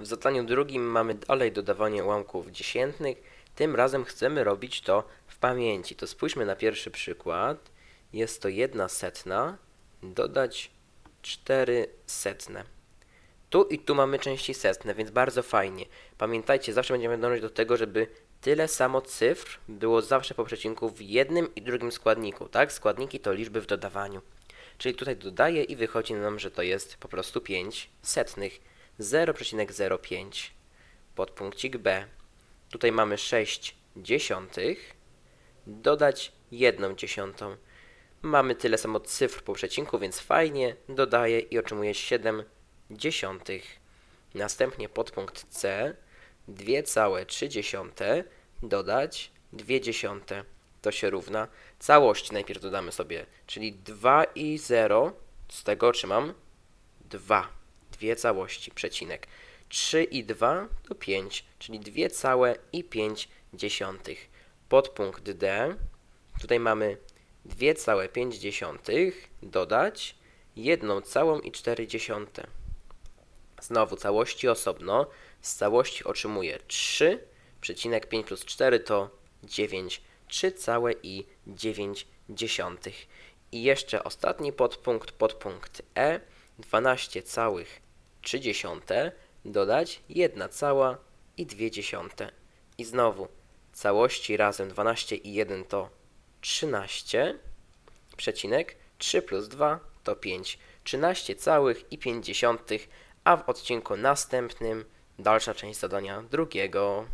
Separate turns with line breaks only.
W zadaniu drugim mamy dalej dodawanie ułamków dziesiętnych. Tym razem chcemy robić to w pamięci. To spójrzmy na pierwszy przykład. Jest to jedna setna dodać cztery setne. Tu i tu mamy części setne, więc bardzo fajnie. Pamiętajcie, zawsze będziemy dążyć do tego, żeby tyle samo cyfr było zawsze po przecinku w jednym i drugim składniku, tak? Składniki to liczby w dodawaniu. Czyli tutaj dodaję i wychodzi nam, że to jest po prostu 5 setnych 0,05. Podpunkcik B. Tutaj mamy 6 dziesiątych, dodać 1 dziesiątą. Mamy tyle samo cyfr po przecinku, więc fajnie, dodaję i otrzymuję 7 dziesiątych. Następnie podpunkt C, 2,3 dodać 2 dziesiąte. To się równa. Całość najpierw dodamy sobie, czyli 2 i 0, z tego otrzymam 2. Dwie całości, przecinek. 3 i 2 to 5, czyli 2 całe i 5 dziesiątych. Podpunkt D, tutaj mamy 2 całe 5 dziesiątych, dodać 1 całą i 4 dziesiąte. Znowu całości osobno. Z całości otrzymuję 3, przecinek 5 plus 4 to 9. 3 całe i 9 dziesiątych. I jeszcze ostatni podpunkt, podpunkt E. 12 całych 3 dziesiąte dodać 1 cała i 2 dziesiąte. I znowu całości razem 12 i 1 to 13, przecinek 3 plus 2 to 5. 13 całych i 5 dziesiątych, a w odcinku następnym dalsza część zadania drugiego.